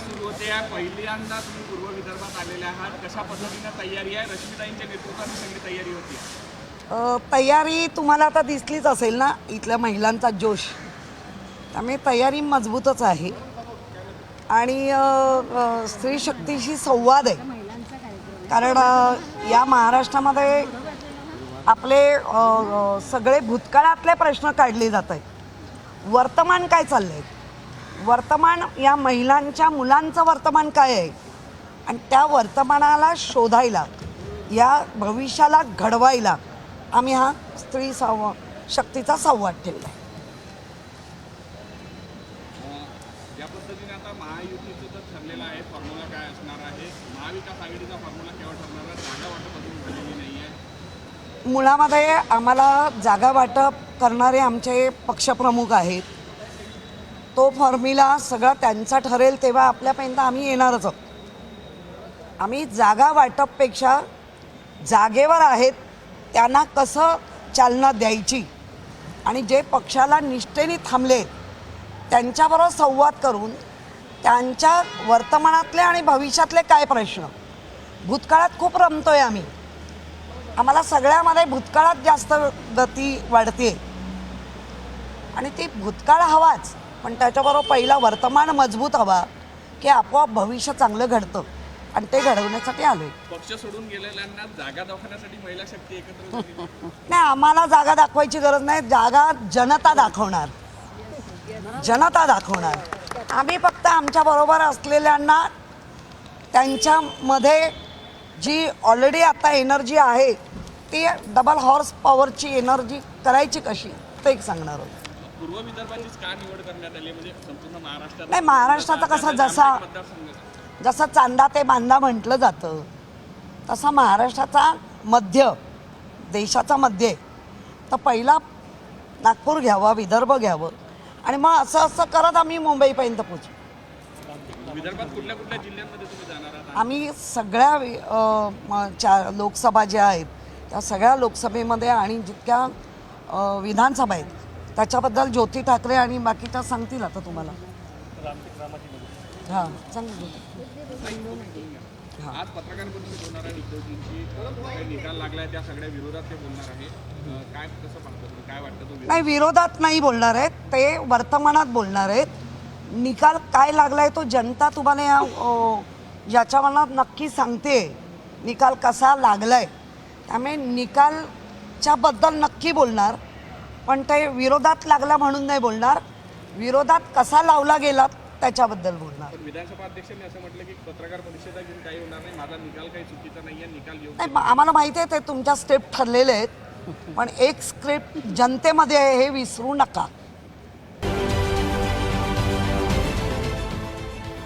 सुरू होते. पहिल्यांदा तुम्ही पूर्व विदर्भात आलेले आहात. कशा पद्धतीनं तयारी आहे? रश्मीताईंच्या सगळी तयारी होती. तयारी तुम्हाला आता दिसलीच असेल ना इथल्या महिलांचा जोश. त्यामुळे तयारी मजबूतच आहे. आणि स्त्री शक्तीशी संवाद आहे. कारण या महाराष्ट्रामध्ये आपले सगळे भूतकाळातले प्रश्न काढले जात आहेत. वर्तमान काय चाललंय? वर्तमान या महिलांच्या मुलांचं वर्तमान काय आहे? आणि त्या वर्तमानाला शोधायला या भविष्याला घडवायला आम्ही हा स्त्री संवा शक्तीचा संवाद ठेवला आहे. या पद्धतीने आता महायुतीचं तर ठरलेलं आहे फॉर्म्युला काय असणार आहे? महाविकास आघाडीचा फॉर्म्युला केव्हा ठरणार आहे? जागा वाटप अजून झालेली नाही आहे. मुळामध्ये आम्हाला जागा वाटप करणारे आमचे पक्षप्रमुख आहेत. तो फॉर्म्युला सगळा त्यांचा ठरेल तेव्हा आपल्यापर्यंत आम्ही येणारच आहोत. आम्ही जागा वाटपपेक्षा जागेवर आहेत त्यांना कसं चालना द्यायची आणि जे पक्षाला निष्ठेने थांबले त्यांच्याबरोबर संवाद करून त्यांच्या वर्तमानातले आणि भविष्यातले काय प्रश्न? भूतकाळात खूप रमतो आहे आम्ही. आम्हाला सगळ्यामध्ये भूतकाळात जास्त गती वाढते आणि ती भूतकाळ हवाच. पण त्याच्याबरोबर पहिला वर्तमान मजबूत हवा की आपोआप भविष्य चांगलं घडतं. आणि ते घडवण्यासाठी आलोय. पक्ष सोडून गेलेल्यांना जागा दाखवण्यासाठी महिला शक्ती एकत्र झाली. नाही आम्हाला जागा दाखवायची गरज नाही. जागा जनता दाखवणार. जनता दाखवणार. आम्ही फक्त आमच्या बरोबर असलेल्यांना त्यांच्यामध्ये जी ऑलरेडी आता एनर्जी आहे ती डबल हॉर्स पॉवरची एनर्जी करायची कशी ते एक सांगणार होतं पूर्व विदर्भाचीच का निवड करण्यात आली? म्हणजे संपूर्ण महाराष्ट्रात नाही, महाराष्ट्राचा कसा जसा- जसं चांदा ते बांधा म्हटलं जातं तसा महाराष्ट्राचा मध्य देशाचा मध्य. तर पहिला नागपूर घ्यावा विदर्भ घ्यावं आणि मग असं असं करत आम्ही मुंबईपर्यंत पोचू विदर्भात कुठल्या कुठल्या जिल्ह्यांमध्ये तुम्ही जाणार आहात आम्ही सगळ्या चार लोकसभा ज्या आहेत त्या सगळ्या लोकसभेमध्ये आणि जितक्या विधानसभा आहेत त्याच्याबद्दल ज्योती ठाकरे आणि बाकीच्या सांगतील आता तुम्हाला. हां सांगू आज पत्रकार परिषद होणार आहे उद्धवजींची निकाल लागलाय त्या सगळ्या विरोधात ते बोलणार आहे काय कसं पाहतो काय वाटतं नाही विरोधात नाही बोलणार आहेत. ते वर्तमानात बोलणार आहेत. निकाल काय लागलाय तो जनता तुम्हाला या याच्या मनात नक्की सांगते. निकाल कसा लागलाय. त्यामुळे निकालच्या बद्दल नक्की बोलणार. पण ते विरोधात लागला म्हणून नाही बोलणार. विरोधात कसा लावला गेला त्याच्याबद्दल बोलणार. विधानसभा अध्यक्षांनी असं म्हटलं की पत्रकार परिषदा घेऊन काही होणार नाही. माझा निकाल काही चुकीचा नाहीये निकाल येऊ नाही म- आम्हाला माहिती आहे ते तुमच्या स्टेप ठरलेले आहेत. पण एक स्क्रिप्ट जनतेमध्ये आहे हे विसरू नका.